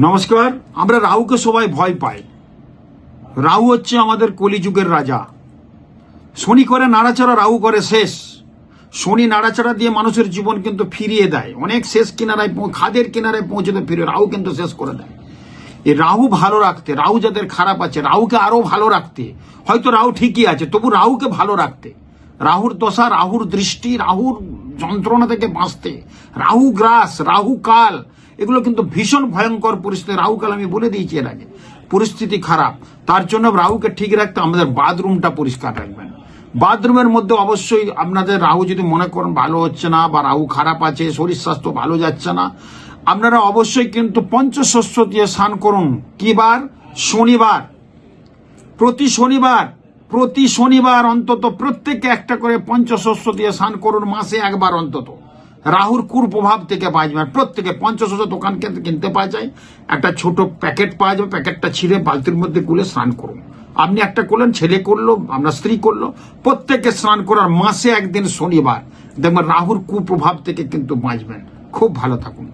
নমস্কার, আমরা রাহুকে সবাই ভয় পাই। রাহু হচ্ছে আমাদের কলিযুগের রাজা। শনি করে নাড়াচাড়া, রাহু করে শেষ। শনি নাড়াচাড়া দিয়ে মানুষের জীবন কিন্তু ফিরিয়ে দেয়। অনেক শেষ কিনারায় খাদের কিনারায় পৌঁছতে ফিরে রাহু কিন্তু শেষ করে দেয়। এই রাহু ভালো রাখতে, রাহু যাদের খারাপ আছে, রাহুকে আরও ভালো রাখতে। হয়তো রাহু ঠিকই আছে, তবু রাহুকে ভালো রাখতে। রাহুর দশা, রাহুর দৃষ্টি, রাহুর যন্ত্রণা থেকে বাঁচতে। রাহু গ্রাস, রাহু কাল এগুলো কিন্তু ভীষণ ভয়ঙ্কর পরিস্থিতি। রাহু কাল আমি বলে দিয়েছি এর আগে। পরিস্থিতি খারাপ। তার জন্য রাহুকে ঠিক রাখতে আমাদের বাথরুমটা পরিষ্কার রাখবেন। বাথরুমের মধ্যে অবশ্যই আপনাদের রাহু যদি মনে করেন ভালো হচ্ছে না বা রাহু খারাপ আছে, শরীর স্বাস্থ্য ভালো যাচ্ছে না, আপনারা অবশ্যই কিন্তু পঞ্চশস্য দিয়ে স্নান করুন। কি বার? শনিবার। প্রতি শনিবার প্রতি শনিবার অন্তত প্রত্যেককে একটা করে পঞ্চশস্য দিয়ে স্নান করুন মাসে একবার অন্তত। রাহুর কুপ্রভাব থেকে বাঁচবেন প্রত্যেকে পঞ্চশস্য দোকান কিনতে পাওয়া যায়। একটা ছোট প্যাকেট পাওয়া যাবে, প্যাকেটটা ছিঁড়ে বালতির মধ্যে গুলে স্নান করুন। আপনি একটা করলেন, ছেলে করল, আমরা স্ত্রী করল প্রত্যেককে স্নান করার মাসে একদিন শনিবার। দেখবেন রাহুর কুপ্রভাব থেকে কিন্তু বাঁচবেন। খুব ভালো থাকুন।